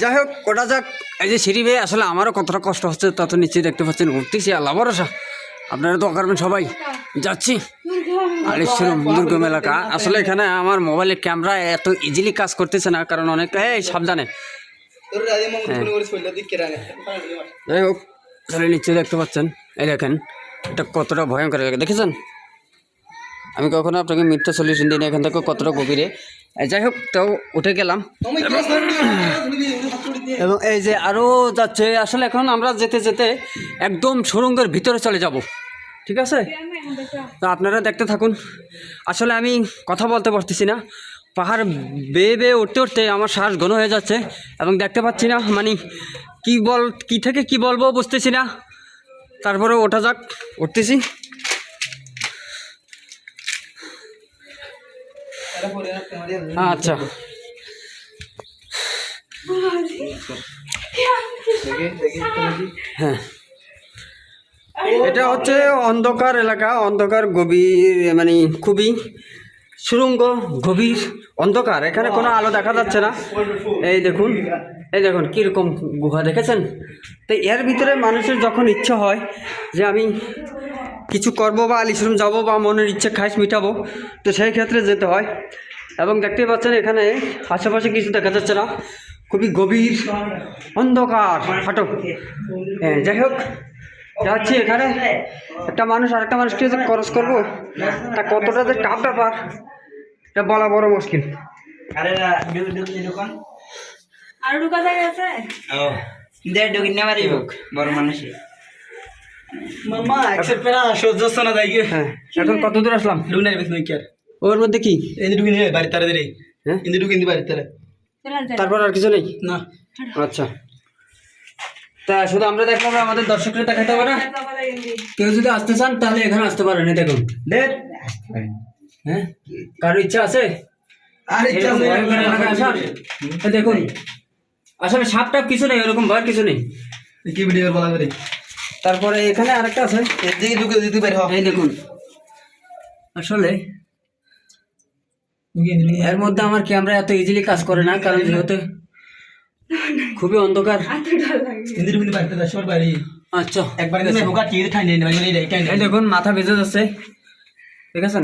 যাই হোক ওটা যাক। এই যে সিঁড়ি বেয়ে আসলে আমারও কতটা কষ্ট হচ্ছে তা তো নিশ্চয়ই দেখতে পাচ্ছেন। উঠতেছি আল্লাহ ভরসা। আপনারা তো করবেন সবাই। যাচ্ছি। আলিশ্বরম দুর্গম এলাকা আসলে এখানে আমার মোবাইলের ক্যামেরা এত ইজিলি কাজ করতেছে না, কারণ অনেকটা, এই সাবধানে। যাই হোক তাহলে নিশ্চয়ই দেখতে পাচ্ছেন। এই দেখেন, এটা কতটা ভয়ঙ্কর দেখেছেন? আমি কখনো আপনাকে মিথ্যা সলিউশন দিই না, এখান থেকে কতটা গভীরে। যাই হোক তাও উঠে গেলাম। এবং এই যে আরও যাচ্ছে আসলে এখন আমরা যেতে যেতে একদম সুরঙ্গের ভিতরে চলে যাব। ঠিক আছে? তো আপনারা দেখতে থাকুন। আসলে আমি কথা বলতে পারতেছি না। পাহাড় বেয়ে বেয়ে উঠতে উঠতে আমার শ্বাস ঘন হয়ে যাচ্ছে এবং দেখতে পাচ্ছি না মানে কি বল কি থেকে কি বলব বুঝতেছি না। তারপরে ওঠা যাক উঠতেছি। আচ্ছা। হ্যাঁ। এটা হচ্ছে অন্ধকার এলাকা, অন্ধকার গভীর মানে খুবই সুরঙ্গ, গভীর অন্ধকার। এখানে কোনো আলো দেখা যাচ্ছে না। এই দেখুন এই দেখুন, কীরকম গুহা, দেখেছেন? তো এর ভিতরে মানুষের যখন ইচ্ছা হয় যে আমি কিছু করব বা আলিশ্রম যাব বা মনের ইচ্ছে খাইস মিটাবো তো সেই ক্ষেত্রে যেতে হয়। এবং দেখতেই পাচ্ছেন এখানে আশেপাশে কিছু দেখা যাচ্ছে না। খুবই গভীর অন্ধকার ফাটক হ্যাঁ যাই হোক যাচ্ছি এখানে। একটা মানুষ আরেকটা মানুষকে যে খরচ করব তা কতটা যে টাফ ব্যাপার এটা বলা বড় মুশকিল। আরে দোকান। আর ঢুকা যায় আছে? ও দেড় ঢুকিন না পারিব বড় মানুষে মামা একসেপ্ট পেরা সহ্য না যাই হ্যাঁ এখন কত দূর আসলাম? ঢুকিন বেশ নই কি ওর মধ্যে কি? এই ঢুকিন বাড়ি তারে দেরে হ্যাঁ? ঢুকিন তারে তারপর আর কিছু নেই? না। আচ্ছা। তা শুধু আমরা দেখলাম আমাদের দর্শকরা দেখাতে না? কেউ যদি আসতে চান তাহলে এখানে আসতে পারেন দেখুন। দেড় হ্যাঁ? কারও ইচ্ছা আছে? দেখুন। আসলে সাপ টাপ কিছু নেই ওরকম ভয়ের কিছু নেই। কি ভিডিও বলা করে? তারপরে এখানে আরেকটা আছে। এর দিকে ঢুকে দিতে পারি হ এই দেখুন। আসলে এর মধ্যে আমার ক্যামেরা এত ইজিলি কাজ করে না কারণ যেহেতু খুবই অন্ধকার। আচ্ছা। একবার দেখুন মাথা ভেজে যাচ্ছে। ঠিক আছে